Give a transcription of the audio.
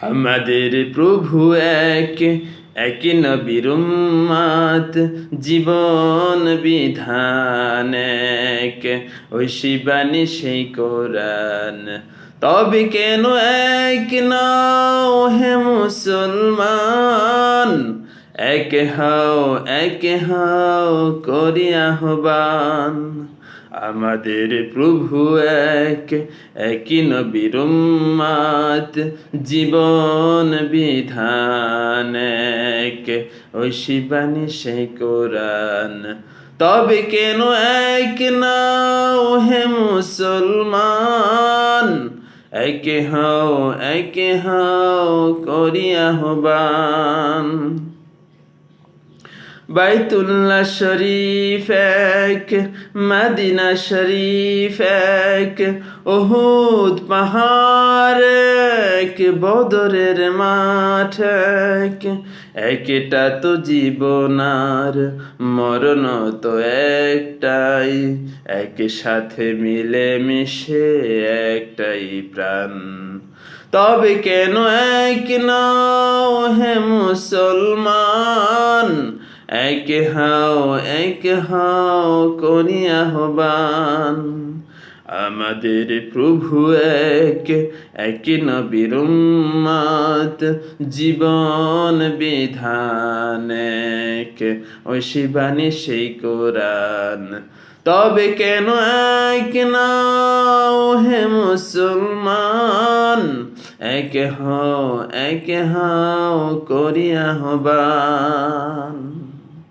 আমাদের প্রভু এক এক নবীর উম্মাত, জীবন বিধান এক। ওই শিবানী সেই কোরআন। তবে কেন এক নাও হে মুসলমান? এক হাও এক হাও করি আহ্বান। আমাদের প্রভু এক একই নবীর জীবন বিধান এক। ওই শিবানী সেই কোরআন, তবে কেন এক না হে মুসলমান? একে হাও একে হাও করি আহ্বান। বাইতুল্লাহ শরীফ এক মদিনা শরীফ এক ওহুদ পাহাড় এক বদরের মাঠ এক একটা তো জীবনার মরণ তো একটাই এক সাথে মিলে মিশে একটাই প্রাণ। তবে কেন এক নাও হে মুসলমান? এক হাও এক হাও করি আহ্বান। আমাদের প্রভু এক এক নবীর উম্মাত। জীবন বিধান এক ওই শিবানী সেই কোরআন। তবে কেন এক নাও হে মুসলমান? এক হও, এক হাও করি আহ্বান।